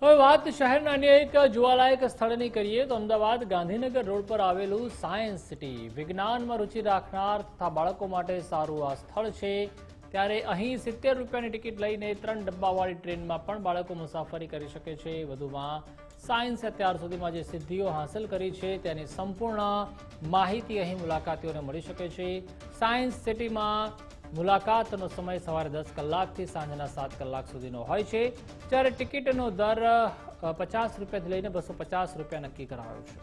તો વાત શહેરના અન્ય એક જોવાલાયક સ્થળની કરીએ તો અમદાવાદ ગાંધીનગર રોડ પર આવેલું સાયન્સ સિટી. વિજ્ઞાનમાં રુચિ રાખનાર તથા બાળકો માટે સારું આ સ્થળ છે. ત્યારે અહીં સિત્તેર રૂપિયાની ટિકિટ લઈને ત્રણ ડબ્બાવાળી ટ્રેનમાં પણ બાળકો મુસાફરી કરી શકે છે. વધુમાં સાયન્સે અત્યાર સુધીમાં જે સિદ્ધિઓ હાંસલ કરી છે તેની સંપૂર્ણ માહિતી અહીં મુલાકાતીઓને મળી શકે છે. સાયન્સ સિટીમાં મુલાકાતનો સમય સવારે દસ કલાકથી સાંજના સાત કલાક સુધીનો હોય છે, જ્યારે ટિકિટનો દર પચાસ રૂપિયાથી લઈને બસો પચાસ રૂપિયા નક્કી કરાયો છે.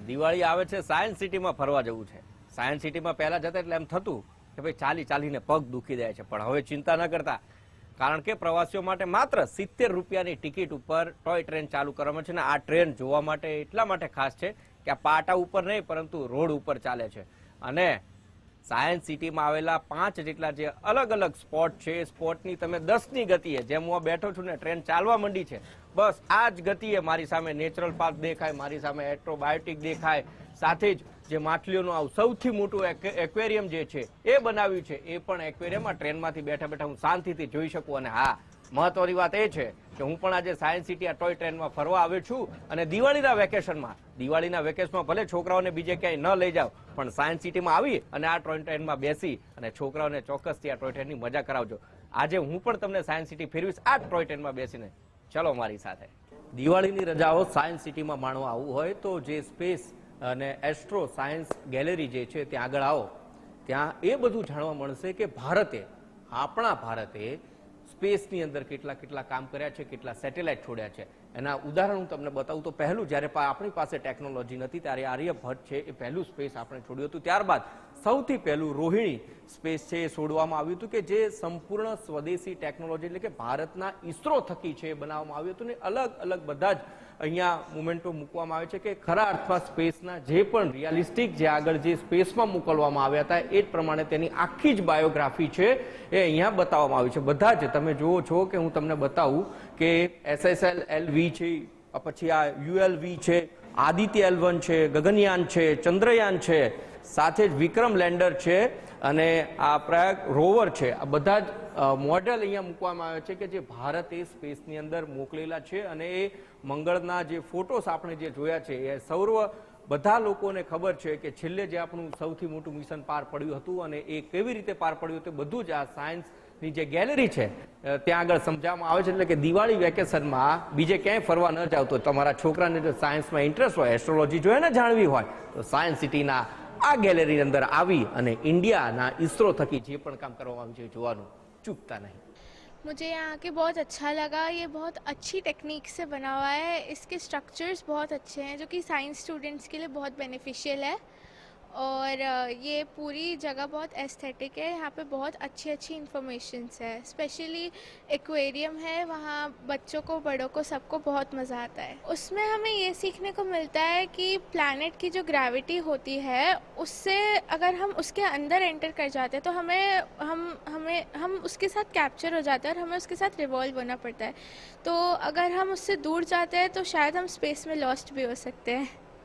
દિવાળી આવે છે સાયન્સ સિટીમાં ફરવા જવું છે. સાયન્સ સિટીમાં પહેલા જતા એટલે એમ થતું કે ભાઈ ચાલી ચાલીને પગ દુખી જાય છે, પણ હવે ચિંતા ન કરતા. કારણ કે પ્રવાસીઓ માટે માત્ર સિત્તેર રૂપિયાની ટિકિટ ઉપર ટોય ટ્રેન ચાલુ કરવામાં છે અને આ ટ્રેન જોવા માટે એટલા માટે ખાસ છે કે આ પાટા ઉપર નહીં, પરંતુ રોડ ઉપર ચાલે છે. અને સાયન્સ સિટીમાં આવેલા પાંચ જેટલા જે અલગ અલગ સ્પોટ છે, એ સ્પોટની તમે દસની ગતિએ, જેમ હું બેઠો છું ને ટ્રેન ચાલવા માંડી છે, બસ આ જ ગતિએ મારી સામે નેચરલ પાર્ક દેખાય, મારી સામે એટ્રોબાયોટિક દેખાય. સાથે જ જે માછલીઓનું આવું સૌથી મોટું એક- એક્વેરિયમ જે છે, એ બનાવ્યું છે, એ પણ એક્વેરિયમ ટ્રેનમાંથી બેઠા બેઠા હું શાંતિથી જોઈ શકું અને હા મહત્વની વાત એ છે કે હું પણ આજે સાયન્સ સિટી આ ટોય ટ્રેનમાં ફરવા આવ્યો છું અને દિવાળીના વેકેશનમાં દિવાળીના વેકેશનમાં ભલે છોકરાઓને બીજે ક્યાંય ન લઈ જાવ પણ સાયન્સ સિટીમાં આવી અને આ ટોય ટ્રેનમાં બેસી અને છોકરાઓને ચોક્કસથી આ ટોય ટ્રેનની મજા કરાવજો. આજે હું પણ તમને સાયન્સ સિટી ફેરવીશ, આ ટોય ટ્રેનમાં બેસીને. ચલો મારી સાથે. દિવાળીની રજાઓ સાયન્સ સિટીમાં માણવા આવવું હોય તો જે સ્પેસ અને એસ્ટ્રો સાયન્સ ગેલેરી જે છે, ત્યાં આગળ આવો. ત્યાં એ બધું જાણવા મળશે કે ભારતે, આપણા ભારતે સ્પેસની અંદર કેટલા કેટલા કામ કર્યા છે, કેટલા સેટેલાઇટ છોડ્યા છે. એના ઉદાહરણ હું તમને બતાવું તો પહેલું, જ્યારે આપણી પાસે ટેકનોલોજી નથી, ત્યારે આર્યભટ્ટ છે એ પહેલું સ્પેસ આપણે છોડ્યું હતું. ત્યારબાદ સૌથી પહેલું રોહિણી સ્પેસ છે એ છોડવામાં આવ્યું હતું કે જે સંપૂર્ણ સ્વદેશી ટેકનોલોજી એટલે કે ભારતના ઈસરો થકી છે એ બનાવવામાં આવ્યું હતું ને અલગ અલગ બધા જ અહીંયા મુમેન્ટો મૂકવામાં આવે છે કે ખરા અર્થમાં સ્પેસના જે પણ રિયાલિસ્ટિક જે આગળ જે સ્પેસમાં મોકલવામાં આવ્યા હતા, એ જ પ્રમાણે તેની આખી જ બાયોગ્રાફી છે એ અહીંયા બતાવવામાં આવી છે. બધા જ તમે જુઓ છો કે હું તમને બતાવું કે એસએસએલ એલ વી છે પછી આ યુએલવી છે, આદિત્ય એલ વન છે, ગગનયાન છે, ચંદ્રયાન છે, સાથે જ વિક્રમ લેન્ડર છે અને આ પ્રયાગ રોવર છે. આ બધા જ મોડેલ અહીંયા મૂકવામાં આવ્યા છે કે જે ભારતે સ્પેસની અંદર મોકલેલા છે અને એ મંગળના જે ફોટોસ આપણે જે જોયા છે એ સૌર્વ બધા લોકોને ખબર છે કે છેલ્લે જે આપણું સૌથી મોટું મિશન પાર પડ્યું હતું અને એ કેવી રીતે પાર પડ્યું તે બધું જ આ સાયન્સની જે ગેલેરી છે ત્યાં આગળ સમજાવવામાં આવે છે એટલે કે દિવાળી વેકેશનમાં બીજે ક્યાંય ફરવા ન જાવ તો તમારા છોકરાને જો સાયન્સમાં ઇન્ટરેસ્ટ હોય, એસ્ટ્રોલોજી જોઈએ ને જાણવી હોય, તો સાયન્સ સિટીના આ ગેલેરી અંદર આવી અને ઇન્ડિયાના ઈસરો થકી જે પણ કામ કરવામાં આવ્યું છે એ જોવાનું ચૂકતા નહીં मुझे यहाँ आके बहुत अच्छा लगा ये बहुत अच्छी टेक्निक से बना हुआ है इसके स्ट्रक्चर्स बहुत अच्छे हैं जो कि साइंस स्टूडेंट्स के लिए बहुत बेनिफिशियल है और ये पूरी जगह बहुत एस्थेटिक है, यहाँ पे बहुत अच्छी अच्छी इन्फॉर्मेशंस है स्पेशली एक्वेरियम है, वहाँ बच्चों को, बड़ों को सबको बहुत मज़ा आता है। उसमें हमें ये सीखने को मिलता है कि प्लैनेट की जो ग्रेविटी होती है, उससे अगर हम उसके अंदर एंटर कर जाते हैं तो हमें, हम हमें, हम उसके साथ कैप्चर हो जाते हैं और हमें उसके साथ रिवॉल्व होना पड़ता है। तो अगर हम उससे दूर जाते हैं तो शायद हम स्पेस में लॉस्ट भी हो सकते हैं।